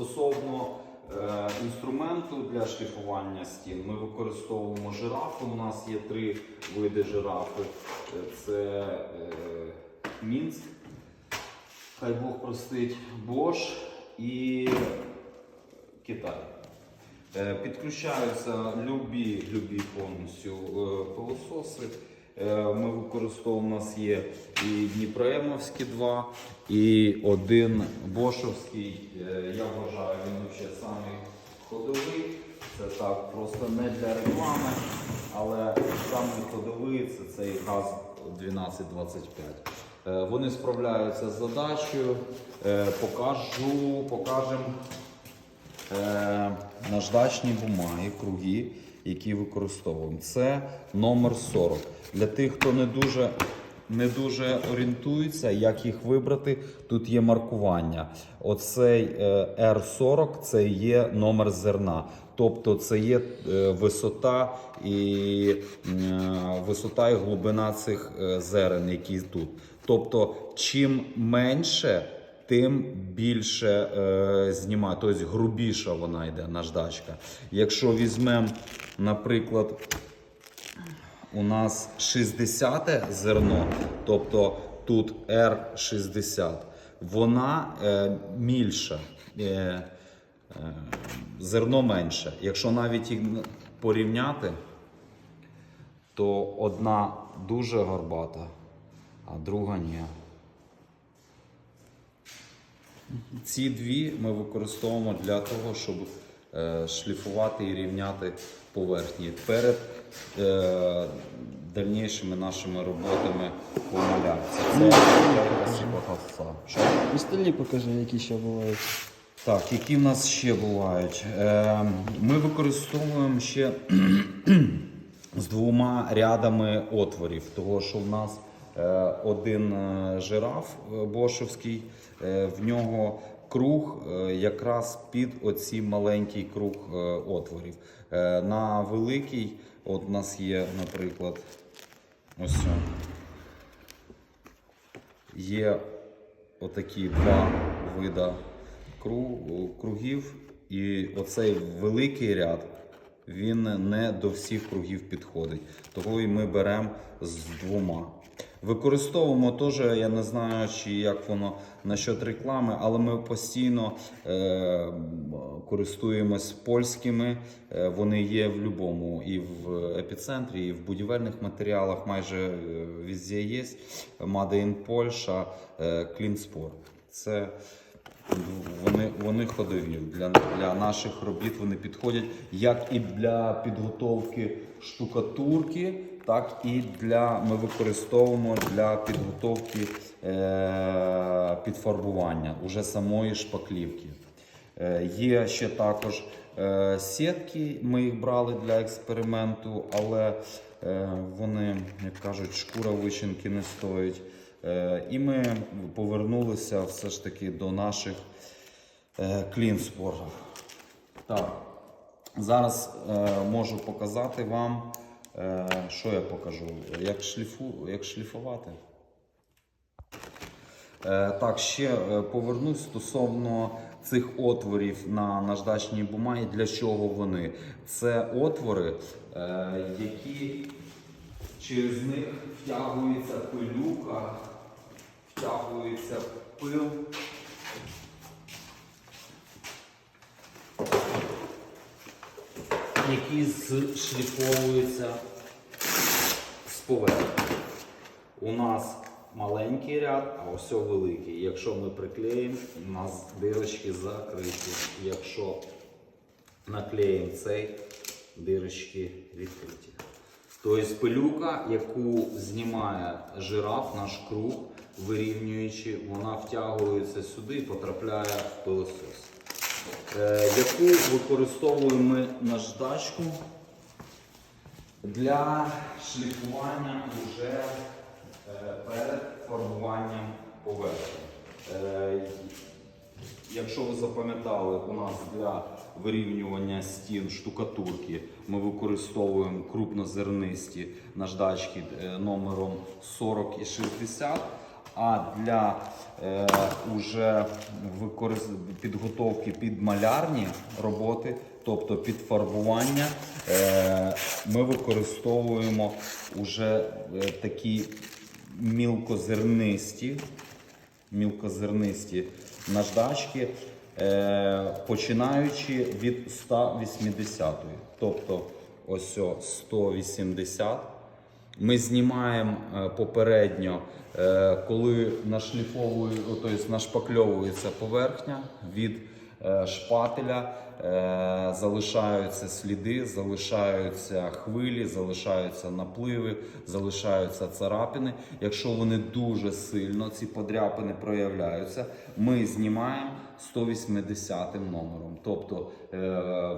Стосовно е, інструменту для шліфування стін, ми використовуємо жирафи. У нас є три види жирафи. Е, Це е, Мінськ, хай Бог простить, Бош і Китай. Е, Підключаються любі, любі повністю е, пилососи. Е, Ми використовуємо, у нас є і Дніпроємовські два, і один Бошовський. Е, Я вважаю, він ще самий ходовий. Це так просто не для реклами, але самий ходовий це цей газ 1225. Е, Вони справляються з задачею. Покажу, покажемо наждачні бумаги, круги, які використовуємо. Це номер 40. Для тих, хто не дуже, не дуже орієнтується, як їх вибрати, тут є маркування. Оцей е, R40 це є номер зерна. Тобто це є е, висота і е, висота і глибина цих зерен, які тут. Тобто, чим менше, тим більше е, знімає, тобто грубіша вона йде наждачка. Якщо візьмемо, наприклад, у нас 60 зерно, тобто тут R60, вона е, мільша, е, е, зерно менше. Якщо навіть їх порівняти, то одна дуже горбата, а друга ні. Ці дві ми використовуємо для того, щоб е, шліфувати і рівняти поверхні перед е, дальнішими нашими роботами по малярці. Це ковса. Що? Остальні покажи, які ще бувають. Так, які в нас ще бувають? Е, ми використовуємо ще з двома рядами отворів, того що в нас один е, жираф е, бошовський, е, в нього круг е, якраз під оці маленький круг е, отворів. Е, на великий, от у нас є, наприклад, ось. Є отакі два вида кру- кругів, і оцей великий ряд він не до всіх кругів підходить. Того і ми беремо з двома. Використовуємо теж, я не знаю, чи як воно насчет реклами, але ми постійно е, користуємось польськими. Е, вони є в будь-якому і в епіцентрі, і в будівельних матеріалах майже е, везде є. Made in Польща, е, Sport. Це вони, вони ходові. Для, для наших робіт вони підходять як і для підготовки штукатурки, так і для ми використовуємо для підготовки е, підфарбування уже самої шпаклівки. Е, Є ще також е, сітки, ми їх брали для експерименту, але е, вони, як кажуть, шкура вичинки не стоїть. Е, І ми повернулися все ж таки до наших е, клінспорів. Так, зараз е, можу показати вам, що я покажу, як, шліфу, як шліфувати. Е, Так, ще е, повернусь стосовно цих отворів на наждачній бумагі. Для чого вони? Це отвори, е, які через них втягується пилюка, втягується пил. Які зшліфовуються з поверхні. У нас маленький ряд, а ось великий. Якщо ми приклеїмо, у нас дирочки закриті. Якщо наклеїмо цей, дирочки відкриті. Тобто пилюка, яку знімає жираф, наш круг, вирівнюючи, вона втягується сюди і потрапляє в пилосос. Е, яку використовуємо наждачку для шліфування вже е, перед формуванням поверхні. Е, Якщо ви запам'ятали, у нас для вирівнювання стін штукатурки ми використовуємо крупнозернисті наждачки номером 40 і 60. А для е, уже використ... підготовки під малярні роботи, тобто під фарбування, е, ми використовуємо уже е, такі мілкозернисті, мілкозернисті наждачки, е, починаючи від 180. Тобто ось 180. Ми знімаємо е, попередньо, е, коли тобто нашпакльовується поверхня від е, шпателя, залишаються сліди, залишаються хвилі, залишаються напливи, залишаються царапини. Якщо вони дуже сильно, ці подряпини проявляються, ми знімаємо 180 номером. Тобто е,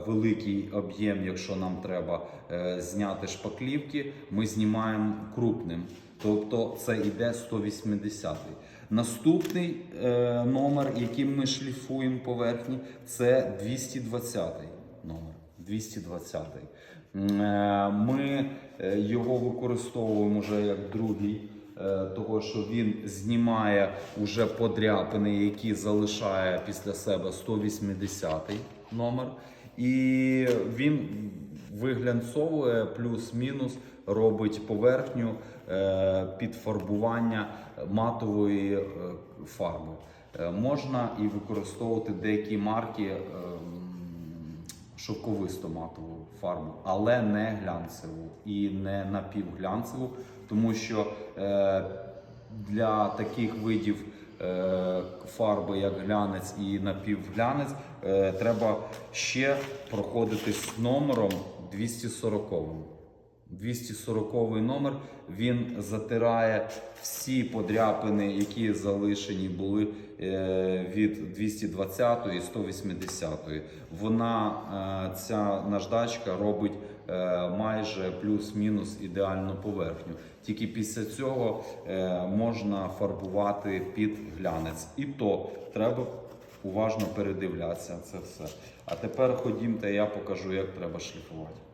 великий об'єм, якщо нам треба е, зняти шпаклівки, ми знімаємо крупним. Тобто це йде 180. Наступний е, номер, яким ми шліфуємо поверхні, це 220 номер. 220. Е, Ми е, його використовуємо вже як другий, того що він знімає уже подряпини, які залишає після себе 180 номер. І він виглянцовує плюс-мінус, робить поверхню е, під фарбування матової е, фарби. Е, Можна і використовувати деякі марки е, матову фарбу, але не глянцеву і не напівглянцеву, тому що е, для таких видів е, фарби, як глянець і напівглянець, е, треба ще проходити з номером 240. 240 номер він затирає всі подряпини, які залишені були е, від 220 і 180. Вона е, ця наждачка робить е, майже плюс-мінус ідеальну поверхню. Тільки після цього можна фарбувати під глянець. І то треба уважно передивлятися це все. А тепер ходімте, я покажу, як треба шліфувати.